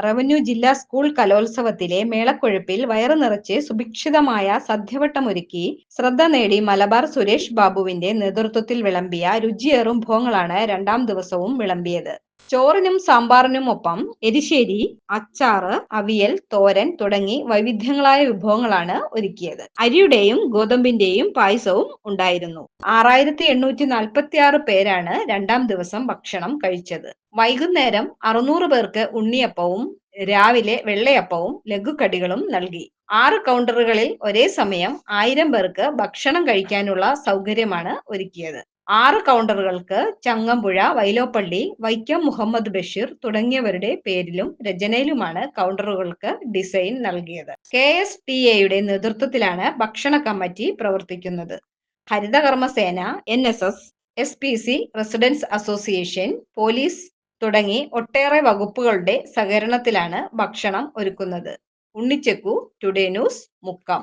Revenue ജില്ലാ school കലോത്സവത്തിലെ മേളക്കൊഴുപ്പിൽ വയറു നിറച്ച് സുഭിക്ഷിതമായ സദ്യവട്ടമൊരുക്കി ശ്രദ്ധ നേടി മലബാർ സുരേഷ് ബാബുവിന്റെ നേതൃത്വത്തിൽ വിളമ്പിയ രുചിയേറും വിഭവങ്ങളാണ് രണ്ടാം ദിവസവും വിളമ്പിയത്. ചോറിനും സാമ്പാറിനും ഒപ്പം എരിശ്ശേരി അച്ചാറ് അവിയൽ തോരൻ തുടങ്ങി വൈവിധ്യങ്ങളായ വിഭവങ്ങളാണ് ഒരുക്കിയത്. അരിയുടെയും ഗോതമ്പിന്റെയും പായസവും ഉണ്ടായിരുന്നു. ആറായിരത്തി എണ്ണൂറ്റി നാൽപ്പത്തി ആറ് പേരാണ് രണ്ടാം ദിവസം ഭക്ഷണം കഴിച്ചത്. വൈകുന്നേരം അറുന്നൂറ് പേർക്ക് ഉണ്ണിയപ്പവും രാവിലെ വെള്ളയപ്പവും ലഘുക്കടികളും നൽകി. ആറ് കൗണ്ടറുകളിൽ ഒരേ സമയം ആയിരം പേർക്ക് ഭക്ഷണം കഴിക്കാനുള്ള സൗകര്യമാണ് ഒരുക്കിയത്. ആറ് കൗണ്ടറുകൾക്ക് ചങ്ങമ്പുഴ വൈലോപ്പള്ളി വൈക്കം മുഹമ്മദ് ബഷീർ തുടങ്ങിയവരുടെ പേരിലും രചനയിലുമാണ് കൗണ്ടറുകൾക്ക് ഡിസൈൻ നൽകിയത്. കെ എസ് ടി എയുടെ നേതൃത്വത്തിലാണ് ഭക്ഷണ കമ്മിറ്റി പ്രവർത്തിക്കുന്നത്. Harithakarmasena N S S S P C residents association police തുടങ്ങി ഒട്ടേറെ വകുപ്പുകളുടെ സഹകരണത്തിലാണ് ഭക്ഷണം ഒരുക്കുന്നത്. ഉണ്ണിച്ചക്കു ടുഡേ ന്യൂസ് മുക്കം.